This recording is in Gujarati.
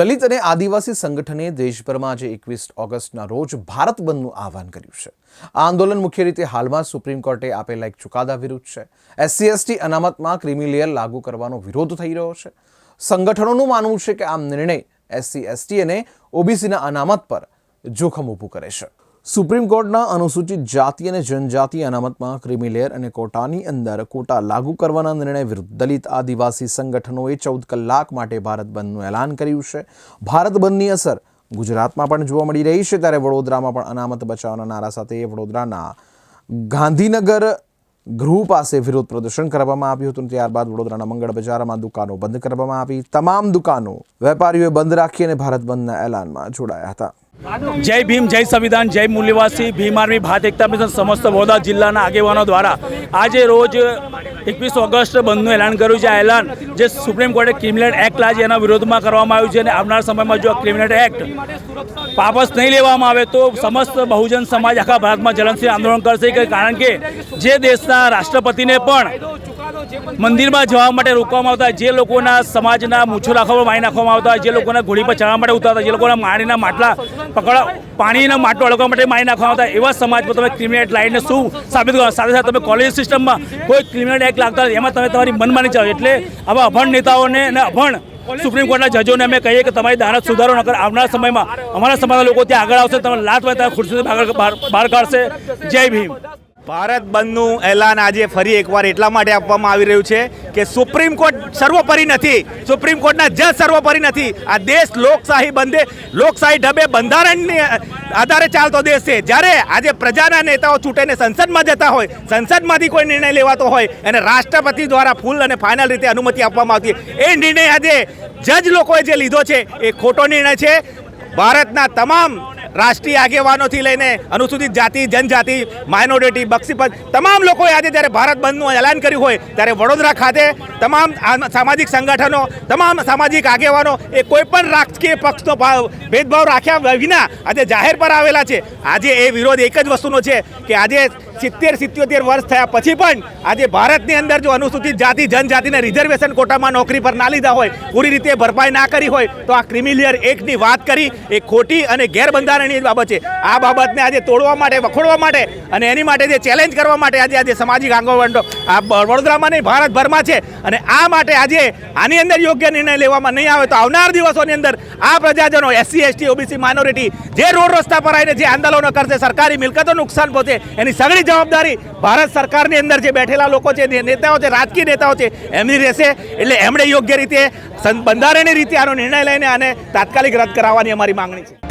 દલિત અને આદિવાસી સંગઠને દેશભરમાં આજે એકવીસ ઓગસ્ટના રોજ ભારત બંધનું આહવાન કર્યું છે. આ આંદોલન મુખ્ય રીતે હાલમાં સુપ્રીમ કોર્ટે આપેલા એક ચુકાદા વિરુદ્ધ છે. એસસી, એસટી અનામતમાં ક્રિમિલિયર લાગુ કરવાનો વિરોધ થઈ રહ્યો છે. સંગઠનોનું માનવું છે કે આ નિર્ણય એસસી, એસટી અને ઓબીસીના અનામત પર જોખમ ઊભું કરે છે. સુપ્રીમ કોર્ટના અનુસૂચિત જાતિ અને જનજાતિ અનામતમાં ક્રિમિલેયર અને કોટાની અંદર કોટા લાગુ કરવાના નિર્ણય વિરુદ્ધ દલિત આદિવાસી સંગઠનોએ ચૌદ કલાક માટે ભારત બંધનું એલાન કર્યું છે. ભારત બંધની અસર ગુજરાતમાં પણ જોવા મળી રહી છે ત્યારે વડોદરામાં પણ અનામત બચાવના નારા સાથે વડોદરાના ગાંધીનગર ગૃહ પાસે વિરોધ પ્રદર્શન કરવામાં આવ્યું હતું ત્યારબાદ વડોદરાના મંગળ બજારમાં દુકાનો બંધ કરવામાં આવી. તમામ દુકાનો વેપારીઓએ બંધ રાખી અને ભારત બંધના એલાનમાં જોડાયા હતા. જય ભીમ, જય સંવિધાન, જય મૂલ્યવાસી. ભીમ આર્મી ભારત એકતા મિશન સમસ્ત વડોદરા જિલ્લાના આગેવાનો દ્વારા આજે રોજ એકવીસ ઓગસ્ટ બંધનું એલાન કર્યું છે. આ એલાન જે સુપ્રીમ કોર્ટે ક્રિમિનલ એક્ટ લાજી એના વિરોધમાં કરવામાં આવ્યું છે અને આવનાર સમયમાં જો ક્રિમિનલ એક્ટ વાપસ નહીં લેવામાં આવે તો સમસ્ત બહુજન સમાજ આખા ભારતમાં જલનશીલ આંદોલન કરશે. કારણ કે જે દેશના રાષ્ટ્રપતિને પણ મંદિરમાં જવા માટે રોકવામાં આવતા, જે લોકોના સમાજના મૂછો રાખવામાં મારી નાખવામાં આવતા, જે લોકોના ઘોડી પર ચડવા માટે ઉતારતા, જે લોકોના માણીના માટલા પકડવા, પાણીના માટલો અડકવા માટે મારી નાખવામાં આવતા, એવા સમાજ પર તમે ક્રિમિનલ લાવીને શું સાબિત કરો? સાથે સાથે તમે કોલેજ સિસ્ટમમાં કોઈ ક્રિમિનલ એક્ટ લાગતા એમાં તમે તમારી મનમાની ચાલો એટલે આવા અભણ નેતાઓને અને અભણ સુપ્રીમ કોર્ટના જજોને અમે કહીએ કે તમારી દાનત સુધારો ન કરે આવનાર સમયમાં અમારા સમાજના લોકો ત્યાં આગળ આવશે તમે લાટ બહાર બહાર- બહાર કાઢશે. જય ભીમ. ભારત બંધનું એલાન આજે ફરી એકવાર એટલા માટે આપવામાં આવી રહ્યું છે કે સુપ્રીમ કોર્ટ સર્વોપરી નથી. સુપ્રીમ કોર્ટના જજ સર્વોપરી નથી. આ દેશ લોકશાહી બંધે, લોકશાહી ઢબે બંધારણની આધારે ચાલતો દેશ છે. જ્યારે આજે પ્રજાના નેતાઓ ચૂંટાઈને સંસદમાં જતા હોય, સંસદમાંથી કોઈ નિર્ણય લેવાતો હોય અને રાષ્ટ્રપતિ દ્વારા ફૂલ અને ફાઇનલ રીતે અનુમતિ આપવામાં આવતી એ નિર્ણય આજે જજ લોકોએ જે લીધો છે, એ ખોટો નિર્ણય છે. ભારતના તમામ રાષ્ટ્રીય આગેવાનોથી લઈને અનુસૂચિત જાતિ, જનજાતિ માઇનોરિટી બક્ષીપદ તમામ લોકોએ આજે જ્યારે ભારત બંધનું એલાન કર્યું હોય, ત્યારે વડોદરા ખાતે તમામ સામાજિક સંગઠનો, તમામ સામાજિક આગેવાનો એ કોઈપણ રાજકીય પક્ષનો ભેદભાવ રાખ્યા વિના આજે જાહેર પર આવેલા છે. આજે એ વિરોધ એક જ વસ્તુનો છે કે આજે સિત્તેર, સિત્યોતેર વર્ષ થયા પછી પણ આજે ભારતની અંદર જો અનુસૂચિત જાતિ, જનજાતિને રિઝર્વેશન કોટામાં નોકરી પર ના લીધા હોય, પૂરી રીતે ભરપાઈ ના કરી હોય, તો આ ક્રિમિલિયર એક્ટની વાત કરી, એ ખોટી અને ગેરબંધારણીય બાબત છે. આ બાબતને આજે તોડવા માટે, વખોડવા માટે અને એની માટે જે ચેલેન્જ કરવા માટે આજે આજે સામાજિક આંદોલનો આ વડોદરામાં નહીં, ભારતભરમાં છે. અને આ માટે આજે આની અંદર યોગ્ય નિર્ણય લેવામાં નહીં આવે તો આવનાર દિવસોની અંદર આ પ્રજાજનો એસસી, એસટી, ઓબીસી, માઇનોરિટી જે રોડ રસ્તા પર આવીને જે આંદોલનો કરશે, સરકારી મિલકતો નુકસાન પહોંચે, એની સગળી જવાબદારી ભારત સરકારની અંદર જે બેઠેલા લોકો છે નેતાઓ છે, રાજકીય નેતાઓ છે, એમની રહેશે. એટલે એમણે યોગ્ય રીતે બંધારણીય રીતે આનો નિર્ણય લઈને આને તાત્કાલિક રદ કરાવવાની અમારી માંગણી છે.